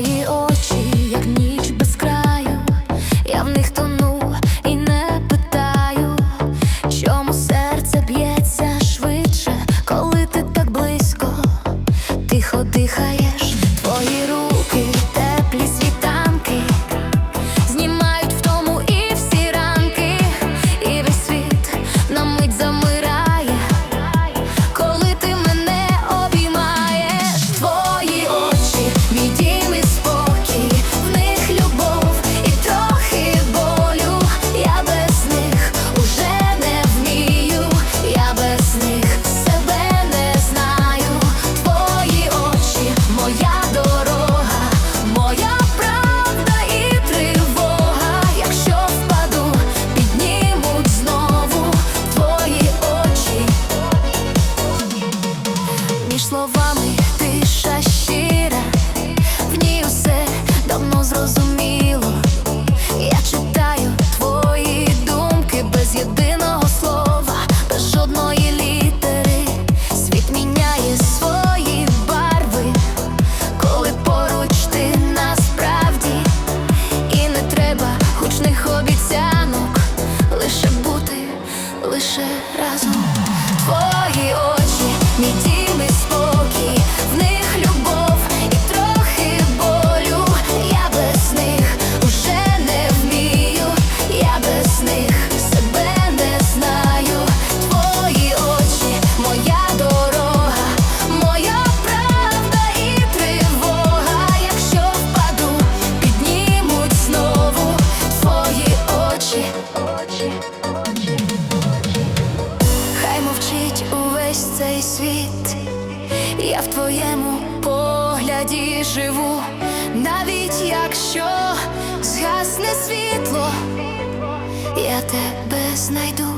以后 між словами тиша щира, в ній усе давно зрозуміло. Я читаю твої думки без єдиного слова, без жодної літери. Світ міняє свої барви, коли поруч ти насправді, і не треба гучних обіцянок, лише бути, лише разом. Твої очі. Мій цей світ, я в твоєму погляді живу, навіть якщо згасне світло, я тебе знайду.